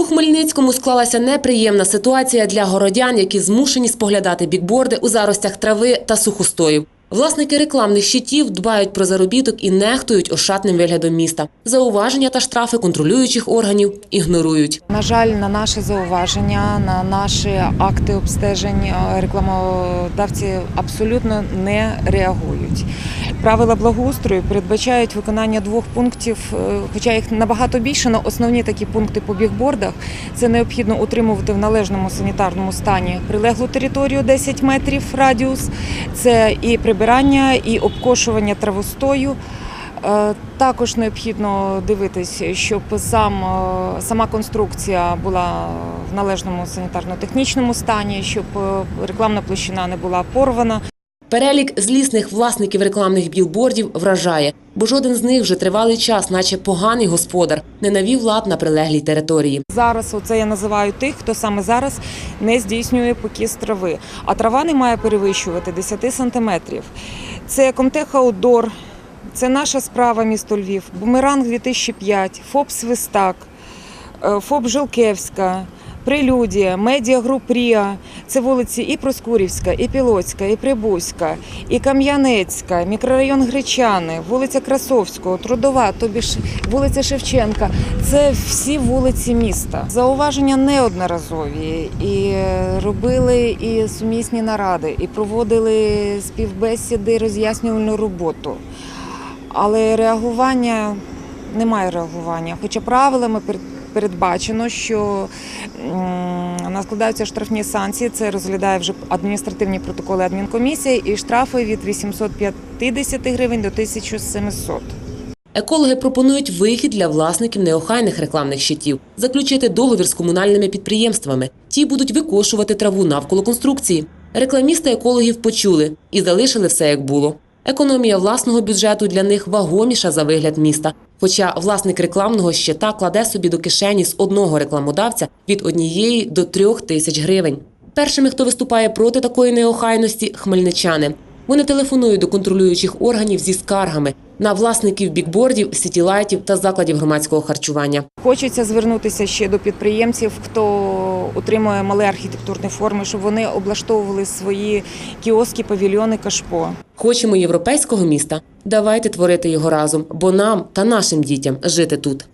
У Хмельницькому склалася неприємна ситуація для городян, які змушені споглядати бікборди у заростях трави та сухостоїв. Власники рекламних щитів дбають про заробіток і нехтують ошатним виглядом міста. Зауваження та штрафи контролюючих органів ігнорують. На жаль, на наше зауваження, на наші акти обстежень е, рекламодавці абсолютно не реагують. Правила благоустрою передбачають виконання двох пунктів, е, хоча їх набагато більше, але основні такі пункти по бігбордах це необхідно утримувати в належному санітарному стані прилеглу територію 10 метрів радіус. Це і прибирання, і обкошування травостою. Е, Також необхідно дивитись, щоб сам, е, сама конструкція була в належному санітарно-технічному стані, щоб рекламна площина не була порвана. Перелік злісних власників рекламних білбордів вражає, бо жоден з них вже тривалий час, наче поганий господар, не навів лад на прилеглій території. Зараз оце я називаю тих, хто саме зараз не здійснює покіс трави. А трава не має перевищувати 10 сантиметрів. Це Комтех Аудор, це наша справа місто Львів, Бумеранг 2005, ФОП Свистак, е, ФОП Жилкевська. Прелюдія, медіагруп Ріа, це вулиці і Проскурівська, і Пілоцька, і Прибузька, і Кам'янецька, мікрорайон Гречани, вулиця Красовського, Трудова, тобі ж вулиця Шевченка. Це всі вулиці міста. Зауваження неодноразові. І е, робили і сумісні наради, і проводили співбесіди, роз'яснювальну роботу. Але реагування немає реагування. Хоча правилами передбачено, що м, складаються штрафні санкції. Це розглядає вже адміністративні протоколи адмінкомісії і штрафи від 850 гривень до 1700. Екологи пропонують вихід для власників неохайних рекламних щитів заключити договір з комунальними підприємствами. Ті будуть викошувати траву навколо конструкції. Рекламісти екологів почули і залишили все як було. Економія власного бюджету для них вагоміша за вигляд міста. Хоча власник рекламного щита кладе собі до кишені з одного рекламодавця від однієї до трьох тисяч гривень. Першими, хто виступає проти такої неохайності, хмельничани. Вони телефонують до контролюючих органів зі скаргами на власників бікбордів, сітілайтів та закладів громадського харчування. Хочеться звернутися ще до підприємців, хто утримує мале архітектурні форми, щоб вони облаштовували свої кіоски, павільйони, кашпо. Хочемо європейського міста. Давайте творити його разом, бо нам та нашим дітям жити тут.